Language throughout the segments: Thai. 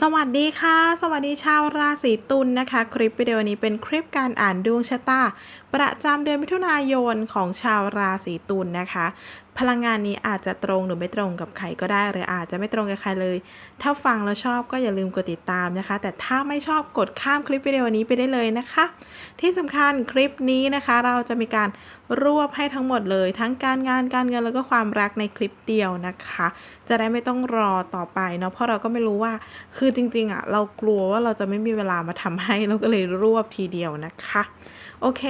สวัสดีค่ะ สวัสดีชาวราศีตุลนะคะ คลิปวิดีโอนี้เป็นคลิปการอ่านดวงชะตาประจำเดือนมิถุนายนของชาวราศีตุลนะคะ พลังงานนี้อาจจะตรงหรือไม่ตรงกับใครก็ได้หรืออาจจะไม่ตรงกับใครเลย ถ้าฟังแล้วชอบก็อย่าลืมกดติดตามนะคะ แต่ถ้าไม่ชอบกดข้ามคลิปวิดีโอนี้ไปได้เลยนะคะ ที่สำคัญคลิปนี้นะคะ เราจะมีการรวบให้ทั้งหมดเลย ทั้งการงานการเงินแล้วก็ความรักในคลิปเดียวนะคะ จะได้ไม่ต้องรอต่อไปเนาะเพราะเราก็ไม่รู้ว่าคือจริงๆอะเรากลัวว่าเราจะไม่มีเวลามาทำให้เราก็เลยรวบทีเดียวนะคะ โอเค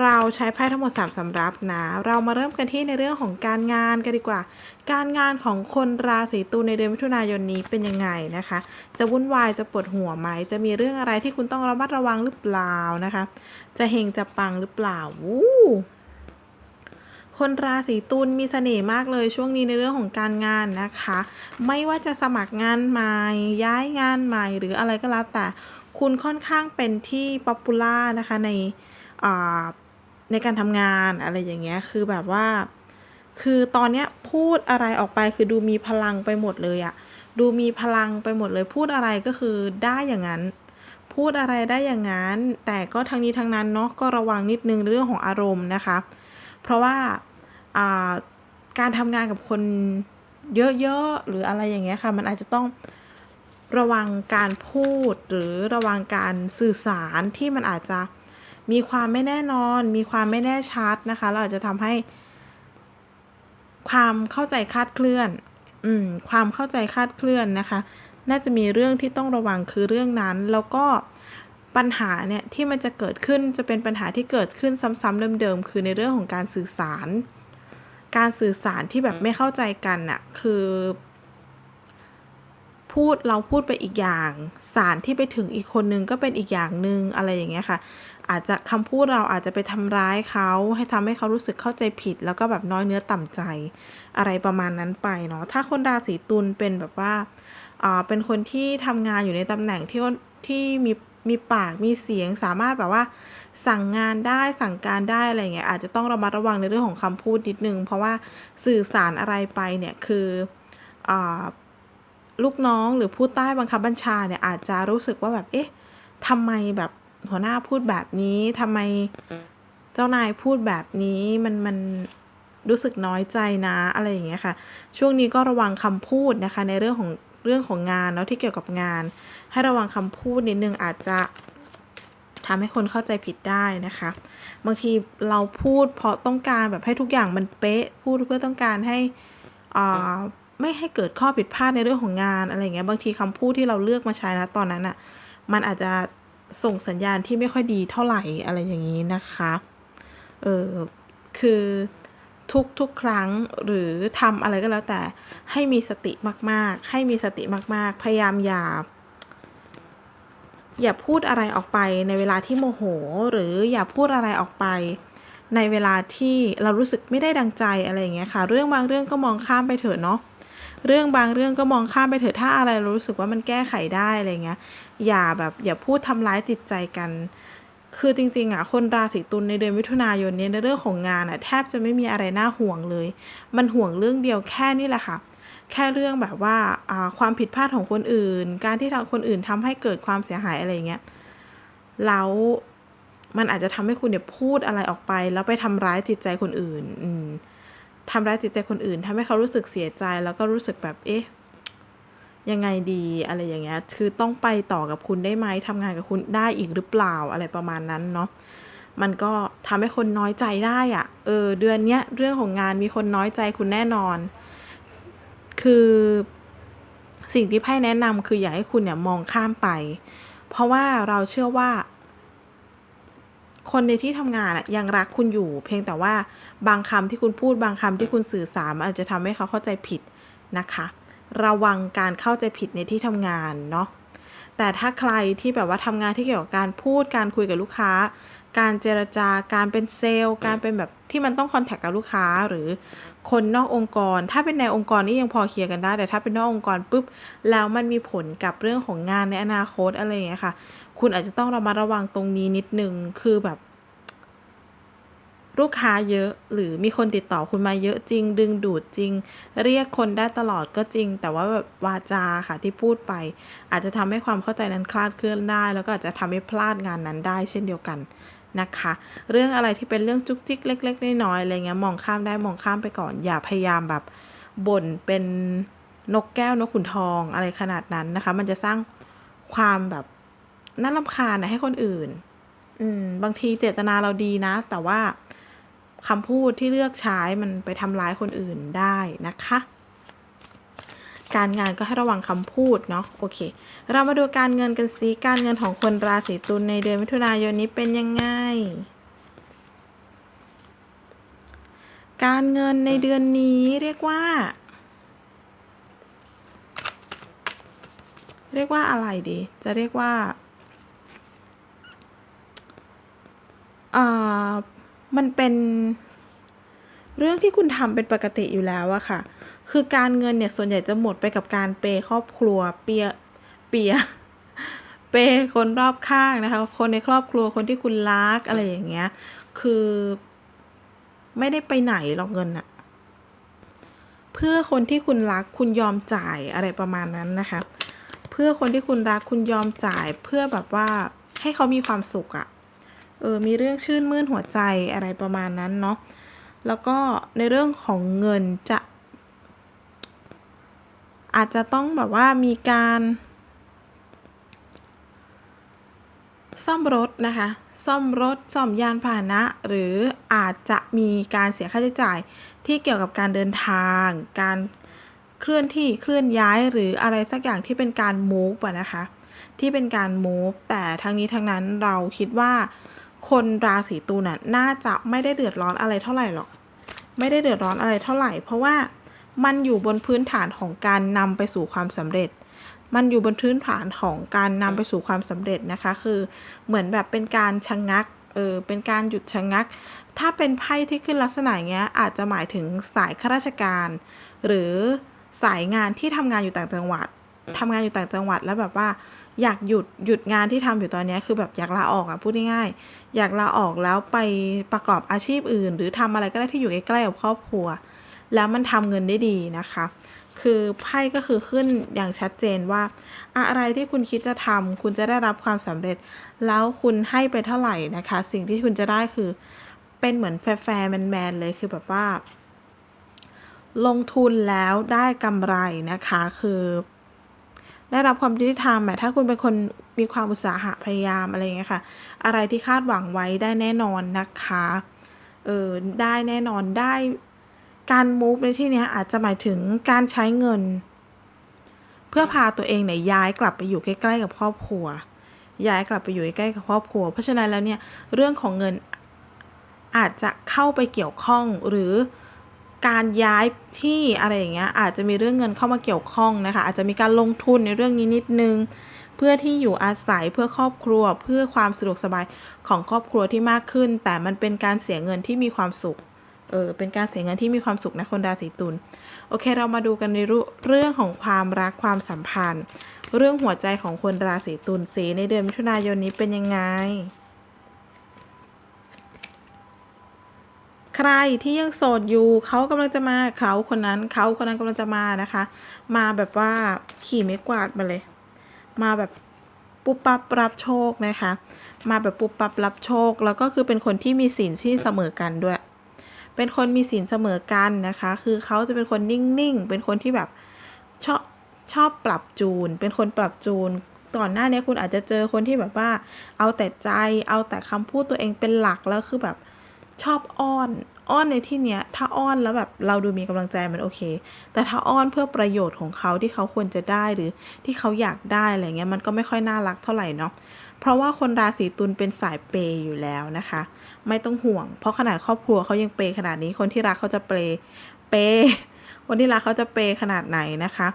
เราใช้ไพ่ทั้งหมด 3สำรับนะ เรามาเริ่มกันที่ในเรื่องของการงานกันดีกว่า การงานของคนราศีตุลในเดือนมิถุนายนนี้เป็นยังไงนะคะ จะวุ่นวายจะปวดหัวไหม จะมีเรื่องอะไรที่คุณต้องระมัดระวังหรือเปล่านะคะ จะเฮงจะปังหรือเปล่าวู้คนราศีตุลมีเสน่ห์มากเลยช่วงนี้ในเรื่องของการงานนะคะ ไม่ว่าจะสมัครงานใหม่ย้ายงานใหม่หรืออะไรก็แล้วแต่ คุณค่อนข้างเป็นที่ป๊อปปูล่านะคะใน ในการทำงานอะไรอย่างเงี้ยคือแบบว่า คือตอนเนี้ยพูดอะไรออกไปคือดูมีพลังไปหมดเลยอะดูมีพลังไปหมดเลย พูดอะไรก็คือได้อย่างนั้น พูดอะไรได้อย่างนั้น แต่ก็ทั้งนี้ทั้งนั้นเนาะก็ระวังนิดนึงเรื่องของอารมณ์นะคะ เพราะว่าอ่าการทำงานกับคนเยอะๆหรืออะไรอย่างเงี้ยค่ะ มันอาจจะต้องระวังการพูดหรือระวังการสื่อสารที่มันอาจจะ มีความไม่แน่นอน มีความไม่แน่ชัดนะคะ เราอาจจะทำให้ ความเข้าใจคาดเคลื่อน อืม ความเข้าใจคาดเคลื่อนนะคะ น่าจะมีเรื่องที่ต้องระวังคือเรื่องนั้น แล้วก็ปัญหาเนี่ยที่มันจะเกิดขึ้นจะเป็นปัญหาที่เกิดขึ้นซ้ำๆเดิมๆคือในเรื่องของการสื่อสาร การสื่อสารที่แบบไม่เข้าใจกันน่ะคือ พูดเราพูดไปอีกอย่าง สารที่ไปถึงอีกคนนึงก็เป็นอีกอย่างหนึ่งอะไรอย่างเงี้ยค่ะ อาจจะคำพูดเราอาจจะไปทำร้ายเขา ให้ทำให้เขารู้สึกเข้าใจผิด แล้วก็แบบน้อยเนื้อต่ำใจ อะไรประมาณนั้นไปเนาะถ้าคนราศีตุลเป็นแบบว่าอ่าเป็นคนที่ทำงานอยู่ในตำแหน่งที่ที่มีมีปากมีเสียงสามารถแบบว่า สั่งงานได้สั่งการได้อะไรเงี้ยอาจจะต้องระมัดระวังในเรื่องของคำพูดนิดนึง เพราะว่าสื่อสารอะไรไปเนี่ยคืออลูกน้องหรือผู้ใต้บังคับบัญชาเนี่ยอาจจะรู้สึกว่าแบบเอ๊ะทำไมแบบ หัวหน้าพูดแบบนี้ทำไมเจ้านายพูดแบบนี้มันมันรู้สึกน้อยใจนะอะไรอย่างเงี้ยค่ะ ช่วงนี้ก็ระวังคำพูดนะคะ ในเรื่องของเรื่องของงานเนาะที่เกี่ยวกับงาน ให้ระวังคำพูดนิดนึงอาจจะทำให้คนเข้าใจผิดได้นะคะ บางทีเราพูดเพราะต้องการแบบให้ทุกอย่างมันเป๊ะพูดเพื่อต้องการให้อ่าไม่ให้เกิดข้อผิดพลาดในเรื่องของงานอะไรเงี้ยบางทีคำพูดที่เราเลือกมาใช้นะตอนนั้นอะ่ะมันอาจจะ ส่งสัญญาณที่ไม่ค่อยดีเท่าไหร่อะไรอย่างนี้นะคะ เออคือทุกทุกครั้งหรือทำอะไรก็แล้วแต่ให้มีสติมากๆ ให้มีสติมาก ๆ พยายามอย่า อย่าพูดอะไรออกไปในเวลาที่โมโห หรืออย่าพูดอะไรออกไปในเวลาที่เรารู้สึกไม่ได้ดังใจอะไรอย่างเงี้ยค่ะ เรื่องบางเรื่องก็มองข้ามไปเถอะเนาะ เรื่องบางเรื่องก็มองข้ามไปเถอะถ้าอะไรเรารู้สึกว่ามันแก้ไขได้อะไรเงี้ย อย่าแบบอย่าพูดทำร้ายจิตใจกัน คือจริง ๆอะคนราศีตุลในเดือนมิถุนายนเนี้ในเรื่องของงานอะแทบจะไม่มีอะไรน่าห่วงเลย มันห่วงเรื่องเดียวแค่นี้แหละค่ะแค่เรื่องแบบว่าความผิดพลาดของคนอื่น การที่ทางคนอื่นทำให้เกิดความเสียหายอะไรเงี้ยแล้วมันอาจจะทำให้คุณเนี่ยพูดอะไรออกไป แล้วไปทำร้ายจิตใจคนอื่น อืม ทำร้ายจิตใจคนอื่นทำให้เขารู้สึกเสียใจแล้วก็รู้สึกแบบเอ๊ะยังไงดีอะไรอย่างเงี้ย คือต้องไปต่อกับคุณได้ไหมทำงานกับคุณได้อีกหรือเปล่าอะไรประมาณนั้นเนาะ มันก็ทำให้คนน้อยใจได้อะ่ะ เออ เดือนเนี้ยเรื่องของงานมีคนน้อยใจคุณแน่นอน คือสิ่งที่ไพ่แนะนำคืออยากให้คุณเนี่ยมองข้ามไป เพราะว่าเราเชื่อว่า คนในที่ทำงานอะยังรักคุณอยู่ เพียงแต่ว่าบางคำที่คุณพูดบางคำที่คุณสื่อสารอาจจะทำให้เขาเข้าใจผิดนะคะ ระวังการเข้าใจผิดในที่ทำงานเนาะแต่ถ้าใครที่แบบว่าทำงานที่เกี่ยวกับการพูดการคุยกับลูกค้า การเจรจาการเป็นเซลล์ การเป็นแบบที่มันต้องคอนแทคกับลูกค้าหรือคนนอกองค์กร ถ้าเป็นในองค์กรนี่ยังพอเคลียร์กันได้ แต่ถ้าเป็นนอกองค์กรปุ๊บแล้วมันมีผลกับเรื่องของงานในอนาคตอะไรอย่างเงี้ยค่ะ คุณอาจจะต้องระมัดระวังตรงนี้นิดนึงคือแบบ ลูกค้าเยอะหรือมีคนติดต่อคุณมาเยอะจริง ดึงดูดจริง เรียกคนได้ตลอดก็จริง แต่ว่าแบบวาจาค่ะที่พูดไป อาจจะทำให้ความเข้าใจนั้นคลาดเคลื่อนได้ แล้วก็อาจจะทำให้พลาดงานนั้นได้เช่นเดียวกันนะคะ เรื่องอะไรที่เป็นเรื่องจุกจิกเล็ก ๆ น้อยๆอะไรเงี้ยมองข้ามได้มองข้ามไปก่อน อย่าพยายามแบบบ่นเป็นนกแก้วนกขุนทองอะไรขนาดนั้นนะคะ มันจะสร้างความแบบ น่ารำคาญนะให้คนอื่น อืม บางทีเจตนาเราดีนะ แต่ว่าคำพูดที่เลือกใช้มันไปทำร้ายคนอื่นได้นะคะ การงานก็ให้ระวังคำพูดเนาะโอเค เรามาดูการเงินกันสิการเงินของคนราศีตุลในเดือนมิถุนายนนี้เป็นยังไงการเงินในเดือนนี้เรียกว่า เรียกว่าอะไรดี จะเรียกว่าอ่า มันเป็นเรื่องที่คุณทำเป็นปกติอยู่แล้วอะค่ะ คือการเงินเนี่ยส่วนใหญ่จะหมดไปกับการเปย์ครอบครัวเปียเปียเปย์คนรอบข้างนะคะ คนในครอบครัวคนที่คุณรักอะไรอย่างเงี้ย คือไม่ได้ไปไหนหรอกเงินอะเพื่อคนที่คุณรักคุณยอมจ่ายอะไรประมาณนั้นนะคะ เพื่อคนที่คุณรักคุณยอมจ่ายเพื่อแบบว่าให้เขามีความสุขอะ เออมีเรื่องชื่นมื่นหัวใจอะไรประมาณนั้นเนาะแล้วก็ในเรื่องของเงินจะ อาจจะต้องแบบว่ามีการ ซ่อมรถนะคะ ซ่อมรถซ่อมยานพาหนะ หรืออาจจะมีการเสียค่าใช้จ่ายที่เกี่ยวกับการเดินทาง การเคลื่อนที่เคลื่อนย้ายหรืออะไรสักอย่างที่เป็นการ move อะนะคะ ที่เป็นการ move แต่ทั้งนี้ทั้งนั้นเราคิดว่า คนราศีตุลน่ะน่าจะไม่ได้เดือดร้อนอะไรเท่าไหร่หรอก ไม่ได้เดือดร้อนอะไรเท่าไหร่ เพราะว่ามันอยู่บนพื้นฐานของการนำไปสู่ความสำเร็จ มันอยู่บนพื้นฐานของการนำไปสู่ความสำเร็จนะคะ คือเหมือนแบบเป็นการชะงงักเออเป็นการหยุดชะงงัก ถ้าเป็นไพ่ที่ขึ้นลักษณะเงี้ยอาจจะหมายถึงสายข้าราชการ หรือสายงานที่ทำงานอยู่ต่างจังหวัด ทำงานอยู่ต่างจังหวัดแล้วแบบว่า อยากหยุดหยุดงานที่ทำอยู่ตอนนี้คือแบบอยากลาออกอะพูดง่ายๆอยากลาออกแล้วไปประกอบอาชีพอื่น หรือทำอะไรก็ได้ที่อยู่ใกล้ๆกับครอบครัว แล้วมันทำเงินได้ดีนะคะ คือไพ่ก็คือขึ้นอย่างชัดเจนว่า อะไรที่คุณคิดจะทำคุณจะได้รับความสำเร็จ แล้วคุณให้ไปเท่าไหร่นะคะ สิ่งที่คุณจะได้คือเป็นเหมือนแฟร์ๆแมนเลยคือแบบว่าลงทุนแล้วได้กำไรนะคะ คือ ได้รับความยุติธรรมอะถ้าคุณเป็นคนมีความอุตสาหะพยายามอะไรเงี้ยค่ะ อะไรที่คาดหวังไว้ได้แน่นอนนะคะเออได้แน่นอนได้การมูฟในที่เนี้ยอาจจะหมายถึงการใช้เงิน เพื่อพาตัวเองเนี่ยย้ายกลับไปอยู่ใกล้ๆกับครอบครัว ย้ายกลับไปอยู่ใกล้ๆกับครอบครัว เพราะฉะนั้นแล้วเนี่ยเรื่องของเงินอาจจะเข้าไปเกี่ยวข้องหรือ การย้ายที่อะไรอย่างเงี้ยอาจจะมีเรื่องเงินเข้ามาเกี่ยวข้องนะคะ อาจจะมีการลงทุนในเรื่องนี้นิดนึง เพื่อที่อยู่อาศัยเพื่อครอบครัว เพื่อความสะดวกสบายของครอบครัวที่มากขึ้น แต่มันเป็นการเสียเงินที่มีความสุขเออเป็นการเสียเงินที่มีความสุขนะคนราศีตุลโอเค เรามาดูกันในเรื่องของความรักความสัมพันธ์ เรื่องหัวใจของคนราศีตุลสีในเดือนมิถุนายนนี้เป็นยังไง ใครที่ยังโสดอยู่เขากำลังจะมาเขาคนนั้นเขาคนนั้นกำลังจะมานะคะ มาแบบว่าขี่ไม้กวาดมาเลย มาแบบปุ๊บปั๊บรับโชคนะคะ มาแบบปุ๊บปั๊บรับโชค แล้วก็คือเป็นคนที่มีศีลที่เสมอกันด้วย เป็นคนมีศีลเสมอกันนะคะ คือเขาจะเป็นคนนิ่งๆ เป็นคนที่แบบชอบชอบปรับจูน เป็นคนปรับจูนก่อนหน้านี้คุณอาจจะเจอคนที่แบบว่า เอาแต่ใจ เอาแต่คำพูดตัวเองเป็นหลักแล้วคือแบบ ชอบอ้อนอ้อนในที่เนี้ย ถ้าอ้อนแล้วแบบเราดูมีกำลังใจมันโอเค แต่ถ้าอ้อนเพื่อประโยชน์ของเขาที่เขาควรจะได้หรือที่เขาอยากได้อะไรเงี้ยมันก็ไม่ค่อยน่ารักเท่าไหร่เนาะเพราะว่าคนราศีตุลเป็นสายเปย์อยู่แล้วนะคะ ไม่ต้องห่วง เพราะขนาดครอบครัวเขายังเปย์ขนาดนี้คนที่รักเขาจะเปย์เปย์คนที่รักเขาจะเปย์ขนาดไหนนะคะ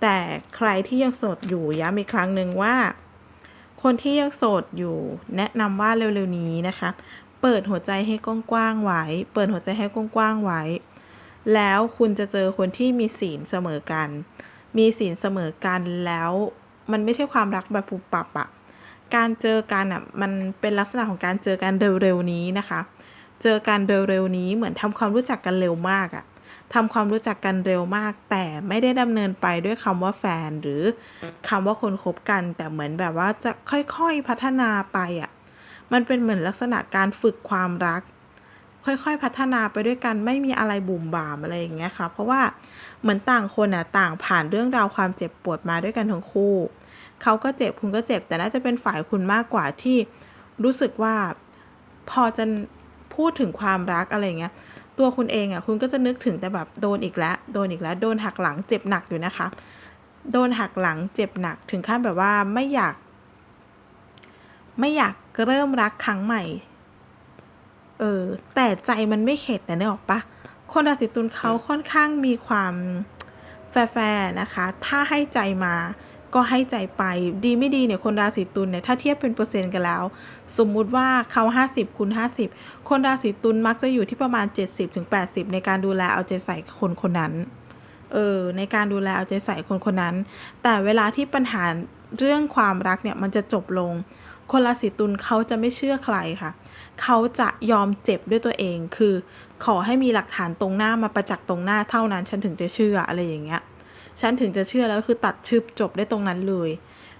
แต่ใครที่ยังโสดอยู่ย้ำอีกครั้งหนึ่งว่า คนที่ยังโสดอยู่แนะนำว่าเร็วๆนี้นะคะ เปิดหัวใจให้กว้างๆไว้ เปิดหัวใจให้กว้างๆไว้ แล้วคุณจะเจอคนที่มีศีลเสมอกัน มีศีลเสมอกันแล้วมันไม่ใช่ความรักแบบปุบปับอะการเจอกันอะมันเป็นลักษณะของการเจอกันเร็วๆนี้นะคะ เจอกันเร็วๆนี้เหมือนทำความรู้จักกันเร็วมากอะทำความรู้จักกันเร็วมาก แต่ไม่ได้ดำเนินไปด้วยคำว่าแฟนหรือคำว่าคนคบกัน แต่เหมือนแบบว่าจะค่อยๆพัฒนาไปอะ มันเป็นเหมือนลักษณะการฝึกความรัก ค่อยๆพัฒนาไปด้วยกันไม่มีอะไรบุ่มบ่ามอะไรอย่างเงี้ยค่ะ เพราะว่าเหมือนต่างคนอะต่างผ่านเรื่องราวความเจ็บปวดมาด้วยกันทั้งคู่เขาก็เจ็บคุณก็เจ็บ แต่น่าจะเป็นฝ่ายคุณมากกว่าที่รู้สึกว่าพอจะพูดถึงความรักอะไรเงี้ยตัวคุณเองอะคุณก็จะนึกถึงแต่แบบโดนอีกแล้วโดนอีกแล้วโดนหักหลังเจ็บหนักอยู่นะคะ โดนหักหลังเจ็บหนักถึงขั้นแบบว่าไม่อยาก ไม่อยากเริ่มรักครั้งใหม่ เออ แต่ใจมันไม่เข็ดนะเนี่ยออกปะคนราศีตุลเขาค่อนข้างมีความแฟร์นะคะ ถ้าให้ใจมาก็ให้ใจไป ดีไม่ดีเนี่ยคนราศีตุลเนี่ยถ้าเทียบเป็นเปอร์เซ็นต์กันแล้ว สมมุติว่าเขา 50คูณ50 คนราศีตุลมักจะอยู่ที่ประมาณ 70-80ในการดูแลเอาใจใส่คนคนนั้น เออ ในการดูแลเอาใจใส่คนคนนั้น แต่เวลาที่ปัญหาเรื่องความรักเนี่ยมันจะจบลง คนราศีตุลเขาจะไม่เชื่อใครค่ะ เขาจะยอมเจ็บด้วยตัวเอง คือ ขอให้มีหลักฐานตรงหน้ามาประจักษ์ตรงหน้าเท่านั้น ฉันถึงจะเชื่ออะไรอย่างเงี้ย ฉันถึงจะเชื่อแล้วคือตัดชึบจบได้ตรงนั้นเลย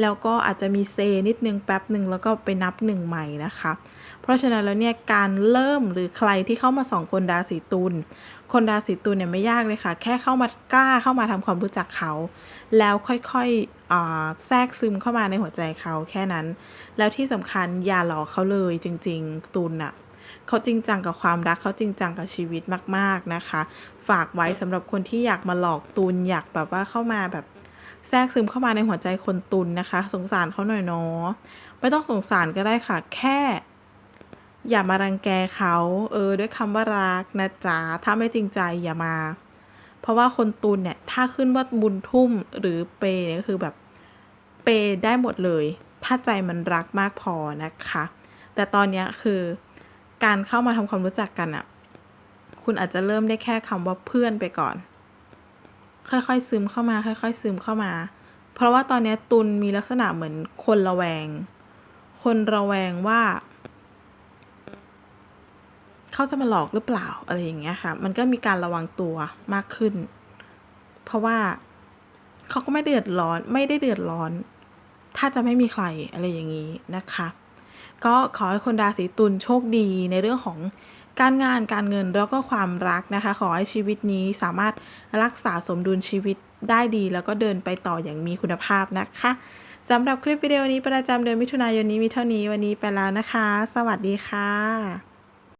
แล้วก็อาจจะมีเซนิดนึงแป๊บหนึ่งแล้วก็ไปนับหนึ่งใหม่นะคะ เพราะฉะนั้นแล้วเนี่ยการเริ่มหรือใครที่เข้ามาสองคนราศีตุลคนราศีตุลเนี่ยไม่ยากเลยค่ะ แค่เข้ามากล้าเข้ามาทำความรู้จักเขา แล้วค่อยๆอ่า แทรกซึมเข้ามาในหัวใจเขาแค่นั้น แล้วที่สำคัญอย่าหลอกเขาเลยจริง ๆ ตุน่ะเขาจริงจังกับความรักเขาจริงจังกับชีวิตมาก ๆนะคะ ฝากไว้สำหรับคนที่อยากมาหลอกตุลอยากแบบว่าเข้ามาแบบแทรกซึมเข้ามาในหัวใจคนตุลนะคะ สงสารเขาหน่อยเนาะไม่ต้องสงสารก็ได้ค่ะ แค่ อย่ามารังแกเขาเออ ด้วยคำว่ารักนะจ๊ะถ้าไม่จริงใจอย่ามา ราะว่าคนตุลเนี่ย ถ้าขึ้นว่าบุญทุ่มหรือเปย์เนี่ยก็คือแบบเปย์ได้หมดเลย ถ้าใจมันรักมากพอนะคะ แต่ตอนนี้คือการเข้ามาทำความรู้จักกันอะคุณอาจจะเริ่มได้แค่คำว่าเพื่อนไปก่อน ค่อยๆซึมเข้ามา ค่อย ๆ ซึมเข้ามา เพราะว่าตอนนี้ตุลมีลักษณะเหมือนคนระแวง คนระแวงว่า เขาจะมาหลอกหรือเปล่าอะไรอย่างเงี้ยค่ะ มันก็มีการระวังตัวมากขึ้น เพราะว่าเขาก็ไม่เดือดร้อน ไม่ได้เดือดร้อน ถ้าจะไม่มีใครอะไรอย่างนี้นะคะ ก็ขอให้คนราศีตุลโชคดีในเรื่องของการงานการเงินแล้วก็ความรักนะคะ ขอให้ชีวิตนี้สามารถรักษาสมดุลชีวิตได้ดี แล้วก็เดินไปต่ออย่างมีคุณภาพนะคะสำหรับคลิปวิดีโอนี้ประจำเดือนมิถุนายนนี้มีเท่านี้วันนี้ไปแล้วนะคะ สวัสดีค่ะ